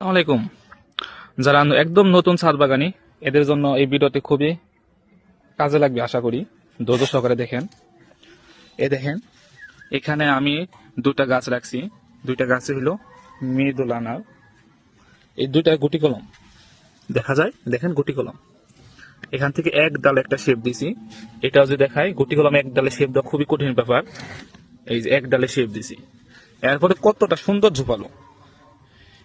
আসসালামাইকুম যারা একদম নতুন ছাদ বাগানি, এদের জন্য এই ভিডিওটি খুবই কাজে লাগবে, আশা করি। ধৈর্য সহকারে দেখেন। এ দেখেন, এখানে আমি দুটা গাছ রাখছি। দুইটা গাছ হলো মৃদুলানার এই দুইটা গুটি কলম। দেখা যায়? দেখেন গুটি কলম। এখান থেকে এক ডাল একটা শেপ দিছি। এটাও যদি দেখায় গুটি কলম এক ডালে শেপ দেওয়া খুবই কঠিন ব্যাপার। এই যে এক ডালে শেপ দিছি। এরপরে কতটা সুন্দর ঝোপালো।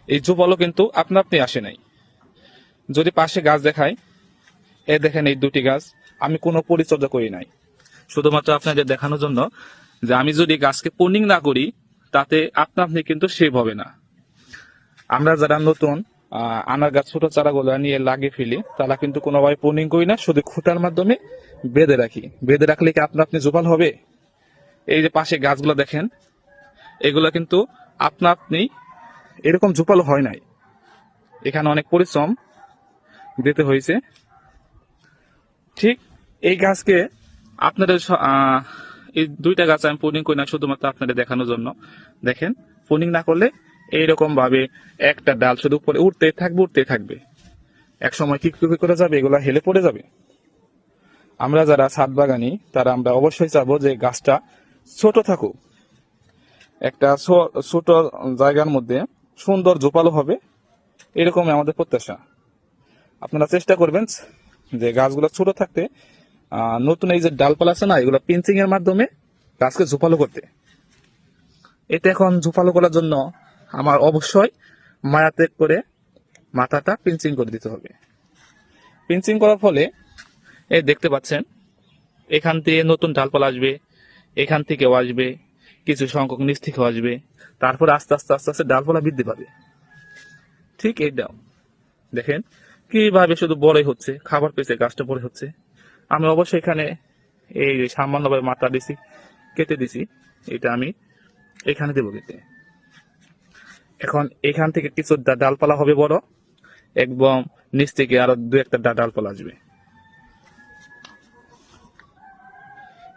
এই যুবলও কিন্তু আপনা আপনি আসে নাই। যদি পাশে গাছ দেখায়, এ দেখেন এই দুটি গাছ, আমি কোনো পরিচর্যা করি নাই। শুধুমাত্র আপনাদের দেখানোর জন্য যে আমি যদি গাছকে পনিং না করি, তাতে আপনা আপনি কিন্তু সেভ হবে না। আমরা যারা নতুন আনার গাছ ছোট চারাগুলো নিয়ে লাগিয়ে ফেলি, তারা কিন্তু কোনোভাবে পনিং করি না, শুধু খুঁটার মাধ্যমে বেঁধে রাখি। বেঁধে রাখলে কি আপনা আপনি জোপাল হবে? এই যে পাশে গাছগুলো দেখেন, এগুলো কিন্তু আপনা আপনি এরকম ঝোপালো হয় নাই। এখানে অনেক পরিশ্রম দিতে হয়েছে। ঠিক এই গাছকে আপনাদের এই দুইটা গাছ আমি পুনিং করি না, শুধুমাত্র আপনাদের দেখানোর জন্য। দেখেন পুনিং না করলে এইরকম ভাবে একটা ডাল শুধু উপরে উঠতে থাকবে উঠতে থাকবে। এক সময় কি করে যাবে, এগুলা হেলে পড়ে যাবে। আমরা যারা ছাদ বাগানি, তারা আমরা অবশ্যই চাবো যে গাছটা ছোট থাকুক। একটা ছোট জায়গার মধ্যে সুন্দর জোপালো হবে। এরকমই আমাদের প্রত্যাশা। আপনারা চেষ্টা করবেন যে গাছগুলো ছোট থাকতে নতুন এই যে ডালপালা আছে না, এগুলো পিঞ্চিং এর মাধ্যমে গাছকে ঝোপালো করতে। এটা এখন ঝোপালো করার জন্য আমার অবশ্যই মায়াতে করে মাথাটা পিঞ্চিং করে দিতে হবে। পিঞ্চিং করার ফলে, এই দেখতে পাচ্ছেন, এখান থেকে নতুন ডালপালা আসবে, এখান থেকেও আসবে। কিছু সংখ্যক নিচ থেকে আসবে। তারপর আস্তে আস্তে আস্তে আস্তে ডালপালা বৃদ্ধি পাবে। ঠিক এইটাও দেখেন, কীভাবে শুধু বড়ই হচ্ছে, খাবার পেয়েছে, গাছটা বড় হচ্ছে। আমি অবশ্যই এখানে এই সামান্যভাবে মাথা দিছি, কেটে দিছি। এটা আমি এখানে দেবো কেটে। এখন এখান থেকে কিছু ডালপালা হবে বড়, একদম নিচ থেকে আরও দু একটা ডালপালা আসবে।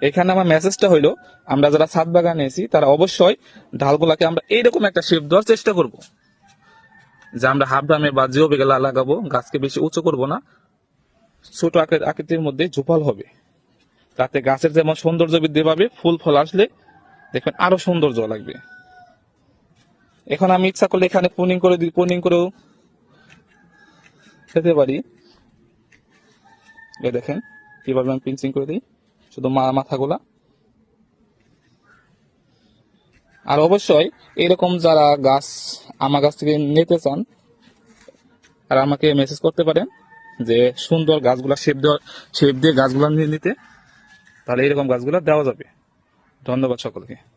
এখানে আমার মেসেজটা হইল, আমরা যারা ছাদ বাগানে আছি, তারা অবশ্যই ঢালগুলাকে আমরা এইরকম একটা শেপ দেওয়ার চেষ্টা করব। যে আমরা হাফ ডামে বা জিও বেগেলা লাগাবো, গাছকে বেশি উঁচু করব না। ছোট আকৃতির মধ্যে ঝোপাল হবে। তাতে গাছের যেমন সৌন্দর্য বৃদ্ধি পাবে, ফুল ফল আসলে দেখবেন আরও সৌন্দর্য লাগবে। এখন আমি ইচ্ছা করলে এখানে পুনিং করে দিই পুনিং করেও খেতে পারি। এ দেখেন কীভাবে আমি পিঞ্চিং করে দিই। শুধু মাথা মাথাগুলা। আর অবশ্যই এরকম যারা গাছ, আমার গাছ থেকে নিতে চান আর আমাকে মেসেজ করতে পারেন যে সুন্দর গাছগুলা শেপ দেওয়া শেপ দিয়ে গাছগুলা নিতে, তাহলে এরকম গাছগুলা দেওয়া যাবে। ধন্যবাদ সকলকে।